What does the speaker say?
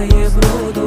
немає бруду.